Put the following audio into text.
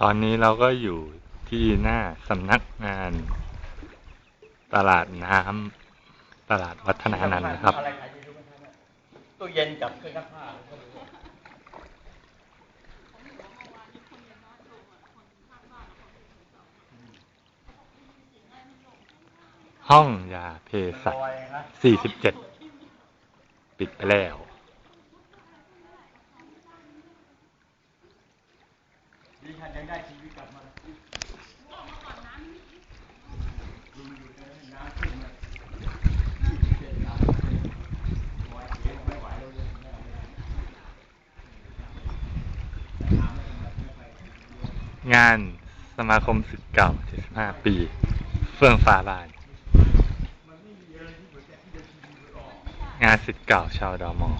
ตอนนี้เราก็อยู่ที่หน้าสำนักงาน ตลาดน้ำตลาดวัฒนานันท์นะครับอะไรขายดีรู้ไหมครับเยตู้เย็นกับเครื่องซักผ้าห้องยาเภสัชลอยนะสี่สิบเจ็ดปิดไปแล้ว ดิฉันยังได้ชีวิตกลับมาดูอยู่ในน้ำขึ้นมาเจ็ดน้ำลอยเสียไม่ไหวแล้วเลยแม่เลยถามไม่เป็นไรไม่ไปงานสมาคมสิทธิ์เก่า 75 ปี เฟื่องฟ้าบาน งานสิทธิ์เก่าชาวดอมอ